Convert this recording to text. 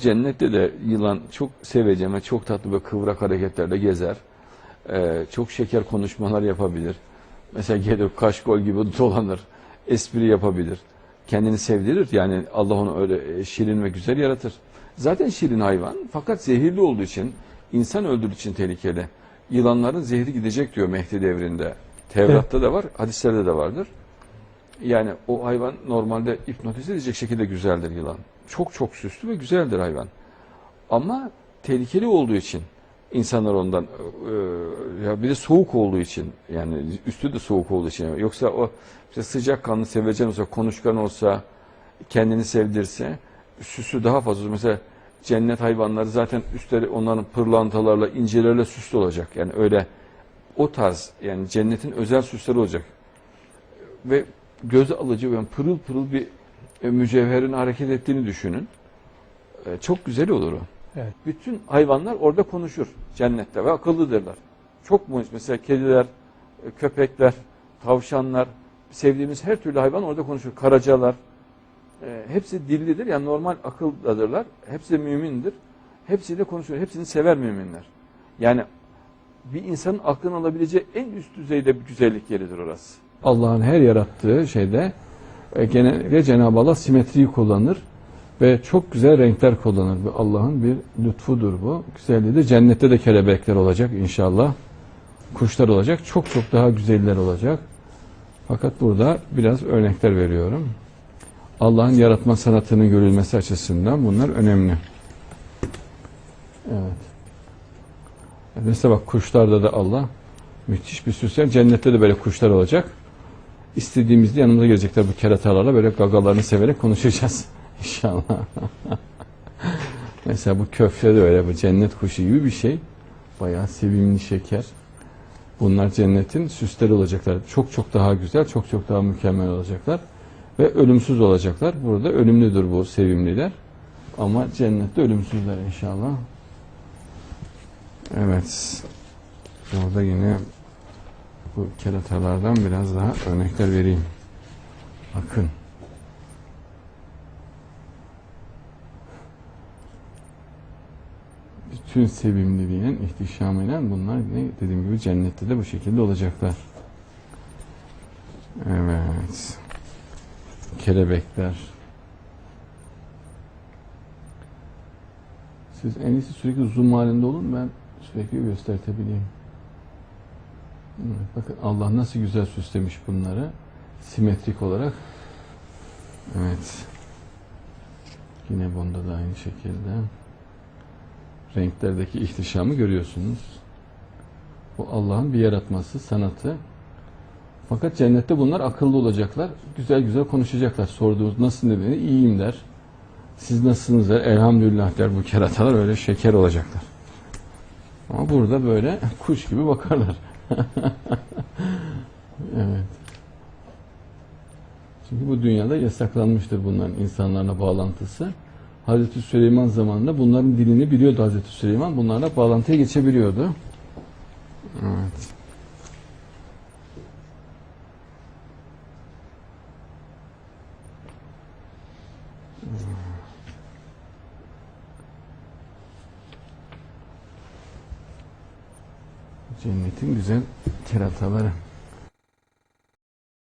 Cennette de yılan çok seveceğim ve çok tatlı ve kıvrak hareketlerle gezer. Ee, çok şeker konuşmalar yapabilir. Mesela gelir kaşkol gibi dolanır. Espri yapabilir. Kendini sevdirir. Yani Allah onu öyle e, şirin ve güzel yaratır. Zaten şirin hayvan fakat zehirli olduğu için insan öldürdüğü için tehlikeli. Yılanların zehri gidecek diyor Mehdi devrinde. Tevrat'ta da var, hadislerde de vardır. Yani o hayvan normalde hipnotize edecek şekilde güzeldir yılan. Çok çok süslü ve güzeldir hayvan. Ama tehlikeli olduğu için insanlar ondan e, ya bir de soğuk olduğu için yani üstü de soğuk olduğu için. Yoksa o işte sıcakkanlı sevecen olsa konuşkan olsa kendini sevdirse süsü daha fazla mesela cennet hayvanları zaten üstleri onların pırlantalarla incilerle süslü olacak. Yani öyle o tarz yani cennetin özel süsleri olacak. Ve göze alıcı ve pırıl pırıl bir e, mücevherin hareket ettiğini düşünün. E, çok güzel olur o. Evet. Bütün hayvanlar orada konuşur cennette ve akıllıdırlar. Çok mu mesela kediler, e, köpekler, tavşanlar, sevdiğimiz her türlü hayvan orada konuşur. Karacalar, e, hepsi dillidir yani normal akıldadırlar. Hepsi de mümindir. Hepsiyle konuşur. Hepsini sever müminler. Yani bir insanın aklını alabileceği en üst düzeyde bir güzellik yeridir orası. Allah'ın her yarattığı şeyde e, genellikle Cenab-ı Allah simetriyi kullanır ve çok güzel renkler kullanır. Allah'ın bir lütfudur bu. Güzelliği de cennette de kelebekler olacak inşallah. Kuşlar olacak. Çok çok daha güzeller olacak. Fakat burada biraz örnekler veriyorum. Allah'ın yaratma sanatının görülmesi açısından bunlar önemli. Evet. Mesela bak kuşlarda da Allah müthiş bir süsler. Cennette de böyle kuşlar olacak. İstediğimizde yanımıza gelecekler bu keratalarla böyle gagalarını severek konuşacağız inşallah. Mesela bu köfte de öyle bu cennet kuşu gibi bir şey. Bayağı sevimli şeker. Bunlar cennetin süsleri olacaklar. Çok çok daha güzel, çok çok daha mükemmel olacaklar. Ve ölümsüz olacaklar. Burada ölümlüdür bu sevimliler. Ama cennette ölümsüzler inşallah. Evet. Orada yine bu keratalardan biraz daha örnekler vereyim. Bakın. Bütün sevimliliğinin, ihtişamıyla bunlar yine dediğim gibi cennette de bu şekilde olacaklar. Evet. Kelebekler. Siz en iyisi sürekli zoom halinde olun ben sürekli göstertebileyim. Bakın Allah nasıl güzel süslemiş bunları. Simetrik olarak. Evet. Yine bunda da aynı şekilde. Renklerdeki ihtişamı görüyorsunuz. Bu Allah'ın bir yaratması, sanatı. Fakat cennette bunlar akıllı olacaklar. Güzel güzel konuşacaklar. Sorduğunuz nasıl dediğini iyiyim der. Siz nasılsınız der. Elhamdülillah der bu keratalar öyle şeker olacaklar. Ama burada böyle kuş gibi bakarlar. evet. Çünkü bu dünyada yasaklanmıştır bunların insanlarla bağlantısı. Hazreti Süleyman zamanında bunların dilini biliyordu Hazreti Süleyman. Bunlarla bağlantıya geçebiliyordu. Evet. Cennetin güzel kerataları.